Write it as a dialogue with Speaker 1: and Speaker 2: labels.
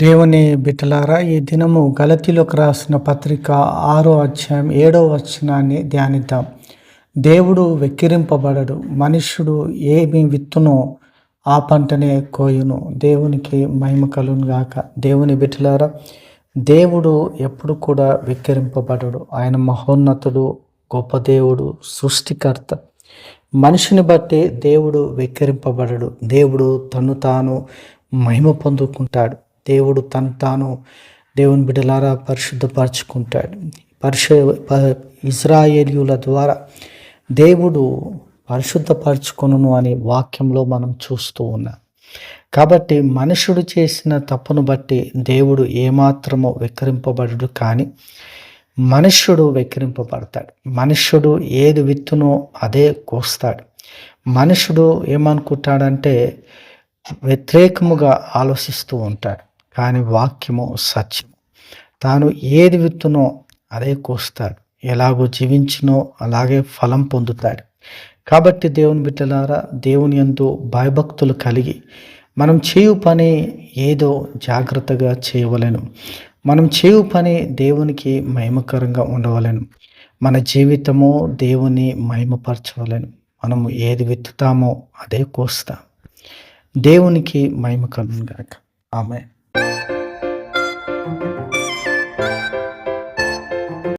Speaker 1: దేవుని బిడ్డలారా ఈ దినము గలతీలోకి రాసిన పత్రిక ఆరో అధ్యాయం ఏడో వచనాన్ని ధ్యానిద్దాం. దేవుడు వెక్కిరింపబడడు మనుష్యుడు ఏమి విత్తునో ఆ పంటనే కోయును. దేవునికి మహిమ కలుగాక గాక. దేవుని బిడ్డలారా దేవుడు ఎప్పుడు కూడా వెక్కిరింపబడడు. ఆయన మహోన్నతుడు గొప్ప దేవుడు సృష్టికర్త. మనిషిని బట్టి దేవుడు వెక్కిరింపబడడు. దేవుడు తను తాను మహిమ పొందుకుంటాడు. దేవుడు తను తాను దేవుని బిడ్డలారా పరిశుద్ధపరచుకుంటాడు. పరిశు ప- ఇజ్రాయేలీయుల ద్వారా దేవుడు పరిశుద్ధపరచుకొనును అనే వాక్యంలో మనం చూస్తూ ఉన్నాం. కాబట్టి మనుషుడు చేసిన తప్పును బట్టి దేవుడు ఏమాత్రమో వెక్కిరింపబడడు కానీ మనుష్యుడు వెక్కిరింపబడతాడు. మనుష్యుడు ఏది విత్తునో అదే కోస్తాడు. మనుషుడు ఏమనుకుంటాడంటే వ్యతిరేకముగా ఆలోచిస్తూ ఉంటాడు. కానీ వాక్యము సత్యము. తాను ఏది విత్తునో అదే కోస్తాడు. ఎలాగో జీవించినో అలాగే ఫలం పొందుతాడు. కాబట్టి దేవుని బిడ్డలారా దేవుని ఎందు భయభక్తులు కలిగి మనం చేయు పని ఏదో జాగ్రత్తగా చేయవలెను. మనం చేయు పని దేవునికి మహిమకరంగా ఉండవలను. మన జీవితము దేవుని మహిమపరచవలను. మనము ఏది విత్తుతామో అదే కోస్తాం. దేవునికి మహిమ ఆమె